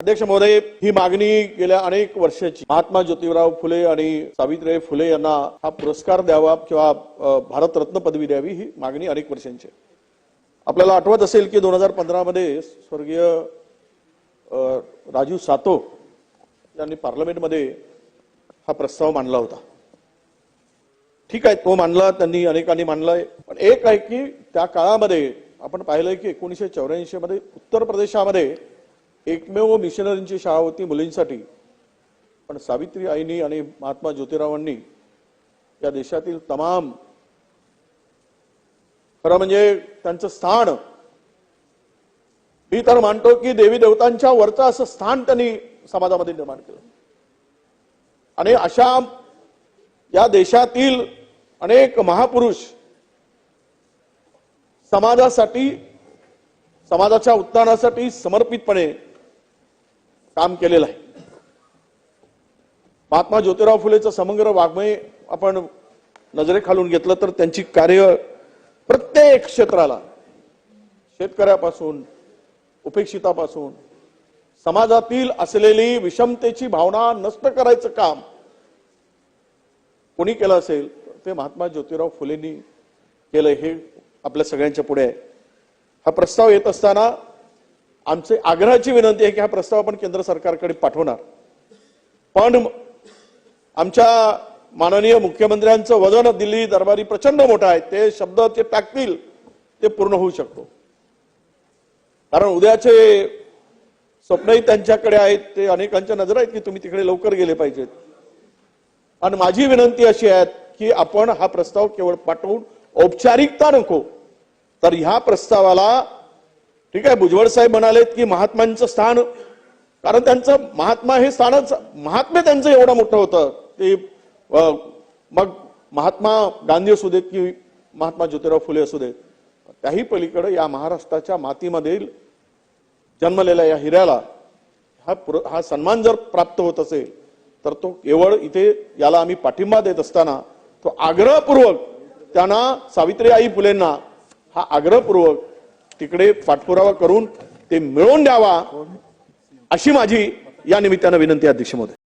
अध्यक्ष महोदय ही मागणी गेल्या अनेक वर्षाची. महात्मा ज्योतिराव फुले आणि सावित्रीबाई फुले यांना हा पुरस्कार द्यावा किंवा भारतरत्न पदवी द्यावी ही मागणी अनेक वर्षांची आपल्याला आठवत असेल की दोन हजार पंधरामध्ये स्वर्गीय राजू राजीव सातो यांनी पार्लमेंटमध्ये हा प्रस्ताव मांडला होता. ठीक आहे तो मांडला त्यांनी अनेकांनी मांडलाय पण एक आहे की त्या काळामध्ये आपण पाहिलंय की एकोणीसशे चौऱ्याऐंशी मध्ये उत्तर प्रदेशामध्ये एकमेव मिशनरींची शाळा होती मुलींसाठी. पण सावित्री आईनी आणि महात्मा ज्योतिरावांनी या देशातील तमाम खरं म्हणजे त्यांचं स्थान मी तर मानतो की देवी देवतांच्या वरचं असं स्थान त्यांनी समाजामध्ये निर्माण केलं. आणि अशा या देशातील अनेक महापुरुष समाजासाठी समाजाच्या उत्थानासाठी समर्पितपणे काम केलेलं आहे. महात्मा ज्योतिराव फुलेचं समग्र वाङ्मय आपण नजरेखालून घेतलं तर त्यांची कार्य प्रत्येक क्षेत्राला शेतकऱ्यापासून उपेक्षितापासून समाजातील असलेली विषमतेची भावना नष्ट करायचं काम कोणी केलं असेल ते महात्मा ज्योतिराव फुलेंनी केलं हे आपल्या सगळ्यांच्या पुढे आहे. हा प्रस्ताव येत असताना आमचे आग्रहाची विनंती आहे की हा प्रस्ताव आपण केंद्र सरकारकडे पाठवणार. पण आमच्या माननीय मुख्यमंत्र्यांचं वजन दिल्ली दरबारी प्रचंड मोठं आहे. ते शब्द ते टाकतील ते पूर्ण होऊ शकतो. कारण उद्याचे स्वप्नही त्यांच्याकडे आहेत. ते अनेकांच्या नजर आहेत की तुम्ही तिकडे लवकर गेले पाहिजेत. आणि माझी विनंती अशी आहे की आपण हा प्रस्ताव केवळ पाठवून औपचारिकता नको तर ह्या प्रस्तावाला ठीक आहे भुजबळ साहेब म्हणालेत की महात्मांचं स्थान कारण त्यांचं महात्मा हे स्थानच महात्म्य त्यांचं एवढं मोठं होतं ते मग महात्मा गांधी असू देत की महात्मा ज्योतिराव फुले असू देत त्याही पलीकडे या महाराष्ट्राच्या मातीमधील जन्मलेल्या या हिऱ्याला हा पुर- हा सन्मान जर प्राप्त होत असेल तर तो केवळ इथे याला आम्ही पाठिंबा देत असताना तो आग्रहपूर्वक त्यांना सावित्रीबाई फुलेंना हा आग्रहपूर्वक तिकडे पाठपुरावा करून ते मिळवून द्यावा अशी माझी या निमित्तानं विनंती अध्यक्ष महोदय.